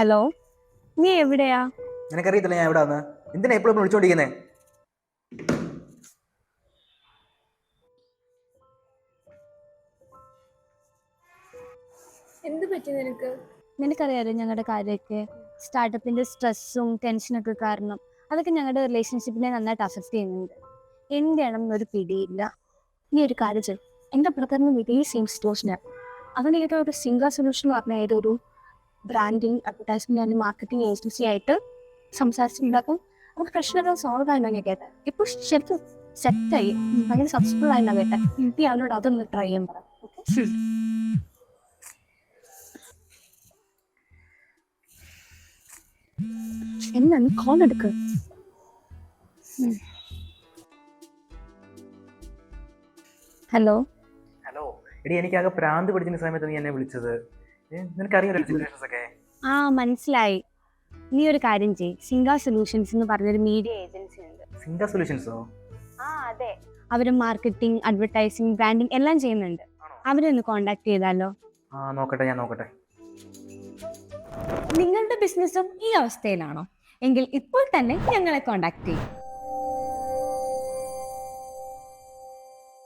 Hello നീ എവിടെയാ? നിനക്കറിയത്തില്ല ഞാൻ എവിടെ എന്തിനാ എപ്പോഴും വിളിച്ചോണ്ടിരിക്കുന്നേ? എന്ത് പറ്റി നിനക്ക്? നിനക്കറിയാലോ ഞങ്ങളുടെ കാര്യമൊക്കെ സ്റ്റാർട്ടപ്പിന്റെ സ്ട്രെസ്സും ടെൻഷനൊക്കെ കാരണം അതൊക്കെ ഞങ്ങളുടെ റിലേഷൻഷിപ്പിനെ നന്നായിട്ട് അഫക്ട് ചെയ്യുന്നുണ്ട്. എന്താണ് ഒരു പിടിയില്ല. നീ ഒരു കാര്യം ചെയ്യും. എന്റെ ബ്രദറിന് ഇതേ സെയിം സിറ്റുവേഷനാണ് ഏതോ ഒരു സിംഗിൾ സൊല്യൂഷൻ പറഞ്ഞ ഏതൊരു branding advertisement and marketing agency ആയിട്ട് സംസാരിച്ചിട്ടുണ്ടാക്കും. നമുക്ക് പ്രശ്നങ്ങൾ സോൾവ് ആയെന്നാണ് ഞാൻ കേട്ടത്. ഇപ്പൊ ശരിക്കും സെറ്റായി ഭയങ്കര സക്സസ്ഫുൾ ആയെന്നാണ് കേട്ടത്. ഇനി അവനോട് അതൊന്ന് ട്രൈ ചെയ്യാൻ പറ. ഓക്കെ എന്നാ കോൾ എടുക്ക്. ഹലോ ഹലോ എടി എനിക്കാകെ പ്രാന്ത് പിടിച്ചിരുന്ന സമയത്ത് നീ എന്നെ വിളിച്ചത്. ആ മനസ്സിലായി. നീ ഒരു കാര്യം ചെയ് സിംഗ സൊല്യൂഷൻസ് എന്ന് പറഞ്ഞൊരു മീഡിയ ഏജൻസി ഉണ്ട്. സിംഗ സൊല്യൂഷൻസോ? ആ അതെ. അവർ മാർക്കറ്റിംഗ് അഡ്വർടൈസിംഗ് ബ്രാൻഡിംഗ് എല്ലാം ചെയ്യുന്നുണ്ട്? അവരെ ഒന്ന് കോണ്ടാക്ട് ചെയ്താലോ? ആ നോക്കട്ടെ ഞാൻ നോക്കട്ടെ. നിങ്ങളുടെ ബിസിനസ്സും ഈ അവസ്ഥയിലാണോ? എങ്കിൽ ഇപ്പോൾ തന്നെ ഞങ്ങളെ കോണ്ടാക്ട് ചെയ്യും.